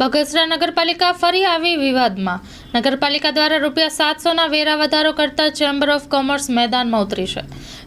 બગસરા નગરપાલિકા ફરી આવી વિવાદમાં. નગરપાલિકા દ્વારા રૂપિયા સાતસોના વેરા વધારો કરતા ચેમ્બર ઓફ કોમર્સ મેદાનમાં ઉતરી છે.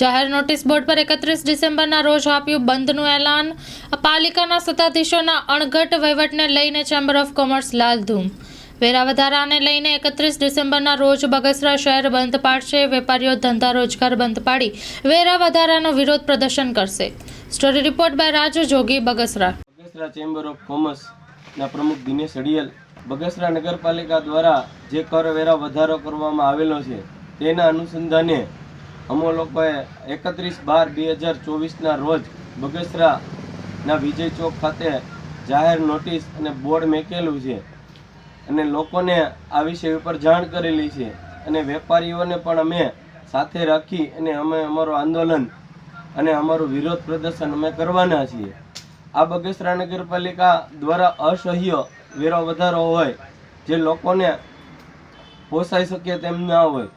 જાહેર નોટિસ બોર્ડ પર એકત્રીસ ડિસેમ્બરના રોજ આપ્યું બંધનું એલાન. પાલિકાના સત્તાધીશોના અણઘટ વહીવટને લઈને ચેમ્બર ઓફ કોમર્સ લાલધૂમ. વેરા વધારાને લઈને એકત્રીસ ડિસેમ્બરના રોજ બગસરા શહેર બંધ પાડશે. વેપારીઓ ધંધા રોજગાર બંધ પાડી વેરા વધારાનો વિરોધ પ્રદર્શન કરશે. Story report by Raju Jogi, Bagasara. Bagasara chamber of કોમર્સના પ્રમુખ દિનેશ અડિયલ બગસરા નગરપાલિકા દ્વારા જે કરવેરા વધારો કરવામાં આવેલો છે, તેના અનુસંધાને અમો લોકોએ એકત્રીસ બાર બે હજાર ચોવીસના રોજ બગસરાના વિજય ચોક ખાતે જાહેર નોટિસ અને બોર્ડ મેકેલું છે અને લોકોને આ વિષય ઉપર જાણ કરેલી છે અને વેપારીઓને પણ અમે સાથે રાખી અને અમે અમારું આંદોલન અને અમારું વિરોધ પ્રદર્શન અમે કરવાના છીએ. આ બગસરા નગરપાલિકા દ્વારા અસહ્ય વેરો વધારો હોય, જે લોકોને પોસાઈ શકે તેમ ના હોય.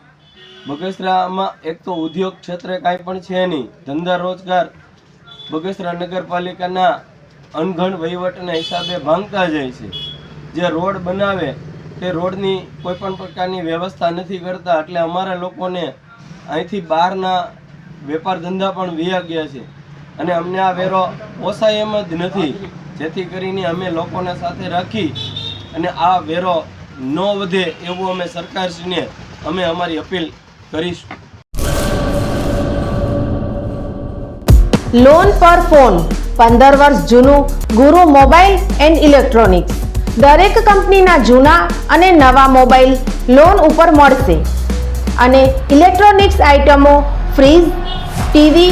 બગસરામાં એક તો ઉદ્યોગ ક્ષેત્રે કાંઈ પણ છે નહીં. ધંધા રોજગાર બગસરા નગરપાલિકાના અણઘણ વહીવટના હિસાબે ભાંગતા જાય છે. જે રોડ બનાવે, તે રોડની કોઈ પણ પ્રકારની વ્યવસ્થા નથી કરતા, એટલે અમારા લોકોને અહીંથી બહારના વેપાર ધંધા પણ વિયા ગયા છે. અને અમને આ વેરો પોસાય એમ જ નથી. જેથી કરીને અમે લોકોને સાથે રાખી અને આ વેરો ન વધે એવું અમે સરકારશ્રીને અમે અમારી અપીલ કરીશું. લોન પર ફોન પંદર વર્ષ જૂનું, ગુરુ મોબાઈલ એન્ડ ઇલેક્ટ્રોનિક્સ. દરેક કંપનીના જૂના અને નવા મોબાઈલ લોન ઉપર મળશે. અને ઇલેક્ટ્રોનિક્સ આઇટમો fridge, TV